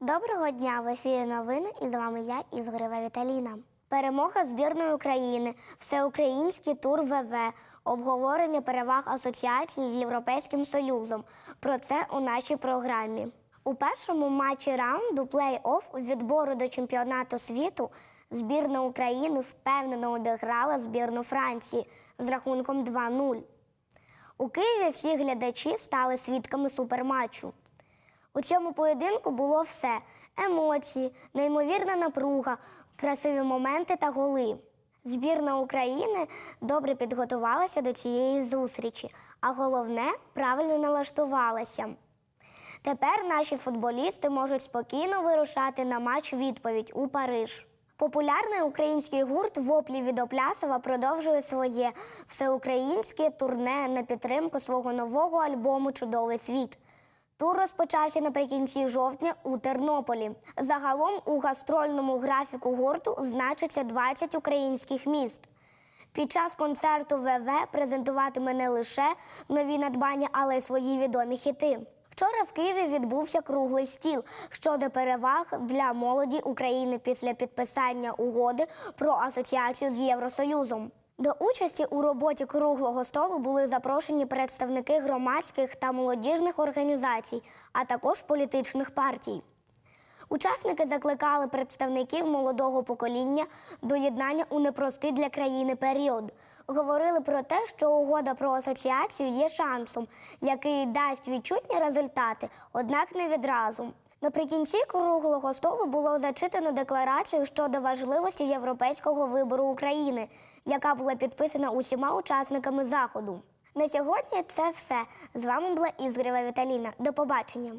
Доброго дня! В ефірі новини і з вами я, Ізгорева Віталіна. Перемога збірної України, всеукраїнський тур ВВ, обговорення переваг асоціації з Європейським Союзом. Про це у нашій програмі. У першому матчі раунду плей-офф відбору до чемпіонату світу збірна України впевнено обіграла збірну Франції з рахунком 2-0. У Києві всі глядачі стали свідками суперматчу. У цьому поєдинку було все: емоції, неймовірна напруга, красиві моменти та голи. Збірна України добре підготувалася до цієї зустрічі, а головне правильно налаштувалася. Тепер наші футболісти можуть спокійно вирушати на матч відповідь у Париж. Популярний український гурт Воплі від Оплясова продовжує своє всеукраїнське турне на підтримку свого нового альбому Чудовий світ. Тур розпочався наприкінці жовтня у Тернополі. Загалом у гастрольному графіку гурту значиться 20 українських міст. Під час концерту ВВ презентуватиме не лише нові надбання, але й свої відомі хіти. Вчора в Києві відбувся круглий стіл щодо переваг для молоді України після підписання угоди про асоціацію з Євросоюзом. До участі у роботі круглого столу були запрошені представники громадських та молодіжних організацій, а також політичних партій. Учасники закликали представників молодого покоління до єднання у непростий для країни період. Говорили про те, що угода про асоціацію є шансом, який дасть відчутні результати, однак не відразу. Наприкінці круглого столу було зачитано декларацію щодо важливості європейського вибору України, яка була підписана усіма учасниками заходу. На сьогодні це все. З вами була Ізгрева Віталіна. До побачення.